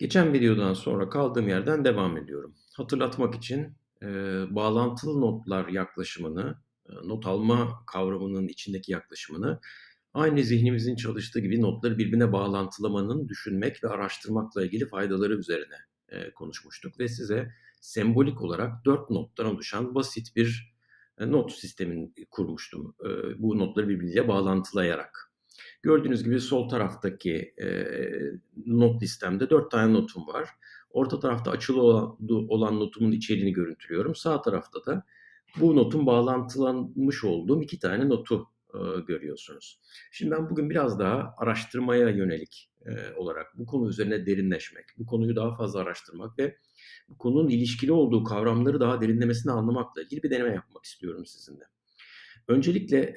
Geçen videodan sonra kaldığım yerden devam ediyorum. Hatırlatmak için, eee, bağlantılı notlar yaklaşımını, eee, not alma kavramının içindeki yaklaşımını aynı zihnimizin çalıştığı gibi notları birbirine bağlantılamanın düşünmek ve araştırmakla ilgili faydaları üzerine, eee, konuşmuştuk ve size sembolik olarak 4 nottan oluşan basit bir, eee, not sistemini kurmuştum, eee, bu notları birbiriyle bağlantılayarak. Gördüğünüz gibi sol taraftaki, eee, not listemde 4 tane notum var. Orta tarafta açılı olan olan notumun içeriğini görüntülüyorum. Sağ tarafta da bu notun bağlantılanmış olduğum 2 tane notu, ııı, görüyorsunuz. Şimdi ben bugün biraz daha araştırmaya yönelik, eee, olarak bu konu üzerine derinleşmek, bu konuyu daha fazla araştırmak ve bu konunun ilişkili olduğu kavramları daha derinlemesine anlamakla ilgili bir deneme yapmak istiyorum sizinle. Öncelikle,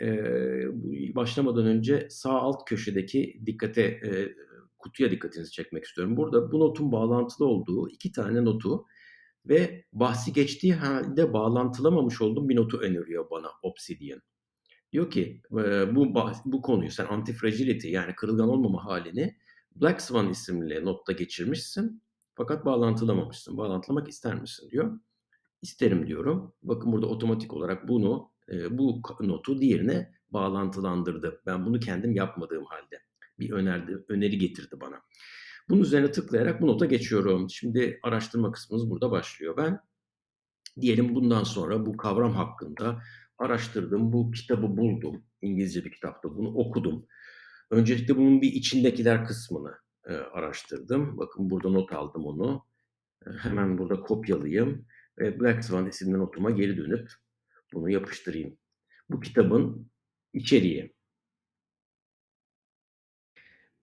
bu başlamadan önce sağ alt köşedeki dikkate, eee, kutuya dikkatinizi çekmek istiyorum. Burada bu notun bağlantılı olduğu 2 tane notu ve bahsi geçtiği hâlde bağlantılamamış olduğum bir notu öneriyor bana Obsidian. Diyor ki, eee, bu bu konuyu sen antifragility yani kırılgan olmama hâlini Black Swan isimli notta geçirmişsin fakat bağlantılamamışsın. Bağlantılamak ister misin diyor. İsterim diyorum. Bakın burada otomatik olarak bunu, bu notu diğerine bağlantılandırdı. Ben bunu kendim yapmadığım hâlde. Bir önerdi öneri getirdi bana. Bunun üzerine tıklayarak bu nota geçiyorum. Şimdi araştırma kısmımız burada başlıyor. Ben diyelim bundan sonra bu kavram hakkında araştırdım, bu kitabı buldum. İngilizce bir kitaptı, bunu okudum. Öncelikle bunun bir içindekiler kısmını, eee, araştırdım. Bakın burada not aldım onu. Eee, hemen burada kopyalayayım ve Black Swan isimli notuma geri dönüp bunu yapıştırayım. Bu kitabın içeriği.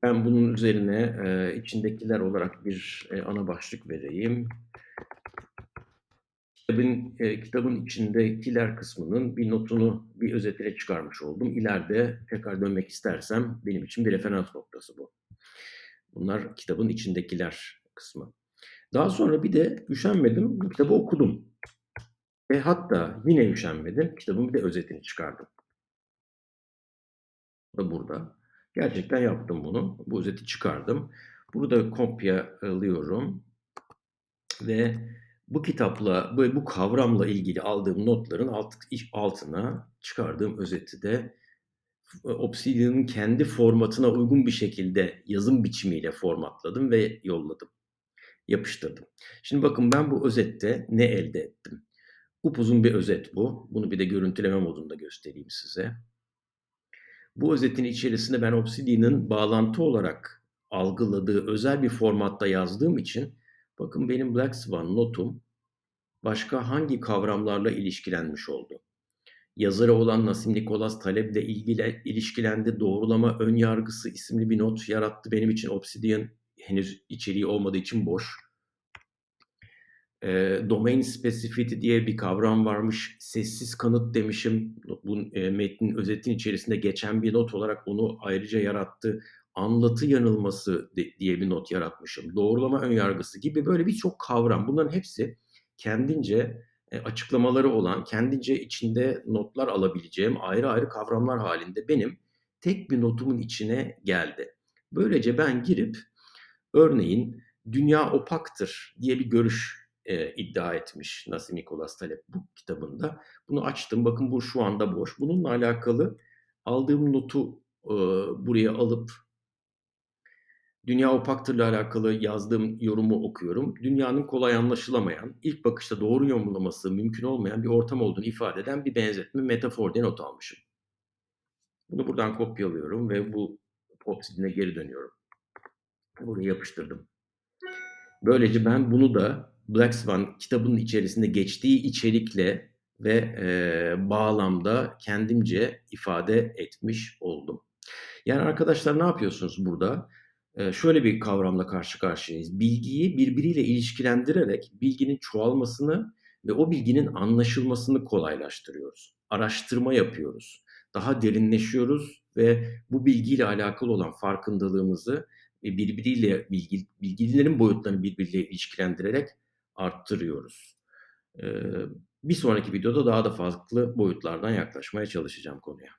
Ben bunun üzerine, eee, içindekiler olarak bir, eee, ana başlık vereyim. Kitabın, eee, kitabın içindekiler kısmının bir notunu, bir özetini çıkarmış oldum. İleride tekrar dönmek istersem benim için bir referans noktası bu. Bunlar kitabın içindekiler kısmı. Daha sonra bir de üşenmedim, bu kitabı okudum ve hatta yine üşenmedim, kitabın bir de özetini çıkardım. O da burada. Gerçekten yaptım bunu. Bu özeti çıkardım. Bunu da kopyalıyorum ve bu kitapla, bu bu kavramla ilgili aldığım notların alt altına çıkardığım özeti de f Obsidian'ın kendi formatına uygun bir şekilde yazım biçimiyle formatladım ve yolladım. Yapıştırdım. Şimdi bakın ben bu özette ne elde ettim? Upuzun bir özet bu. Bunu bir de görüntüleme modunda göstereyim size. Bu özetin içerisinde ben Obsidian'ın bağlantı olarak algıladığı özel bir formatta yazdığım için bakın benim Black Swan notum başka hangi kavramlarla ilişkilenmiş oldu? Yazarı olan Nassim Nicholas Taleb'le ilgili ilişkilendi. Doğrulama ön yargısı isimli bir not yarattı benim için Obsidian. Henüz içeriği olmadığı için boş. Eee, domain specificity diye bir kavram varmış. Sessiz kanıt demişim. Bu, eee, metnin özetin içerisinde geçen bir not olarak onu ayrıca yarattı. Anlatı yanılması de diye bir not yaratmışım. Doğrulama ön yargısı gibi böyle birçok kavram. Bunların hepsi kendince, eee, açıklamaları olan, kendince içinde notlar alabileceğim ayrı ayrı kavramlar hâlinde benim tek bir notumun içine geldi. Böylece ben girip örneğin "Dünya opaktır." diye bir görüş, eee, iddia etmiş Nassim Nicholas Taleb bu kitabında. Bunu açtım. Bakın bu şu anda boş. Bununla alakalı aldığım notu, ııı, buraya alıp "Dünya opaktır"la alakalı yazdığım yorumu okuyorum. Dünyanın kolay anlaşılamayan, ilk bakışta doğru yorumlaması mümkün olmayan bir ortam olduğunu ifade eden bir benzetme, metafor diye not almışım. Bunu buradan kopyalıyorum ve bu Obsidian'e geri dönüyorum. Buraya yapıştırdım. Böylece ben bunu da Black Swan kitabının içerisinde geçtiği içerikle ve, eee, bağlamda kendimce ifade etmiş oldum. Yani arkadaşlar ne yapıyorsunuz burada? Eee, şöyle bir kavramla karşı karşıyayız. Bilgiyi birbiriyle ilişkilendirerek bilginin çoğalmasını ve o bilginin anlaşılmasını kolaylaştırıyoruz. Araştırma yapıyoruz. Daha derinleşiyoruz ve bu bilgiyle alakalı olan farkındalığımızı, eee, birbiriyle bilgi bilgilerin boyutlarını birbiriyle ilişkilendirerek arttırıyoruz. Bir sonraki videoda daha da farklı boyutlardan yaklaşmaya çalışacağım konuya.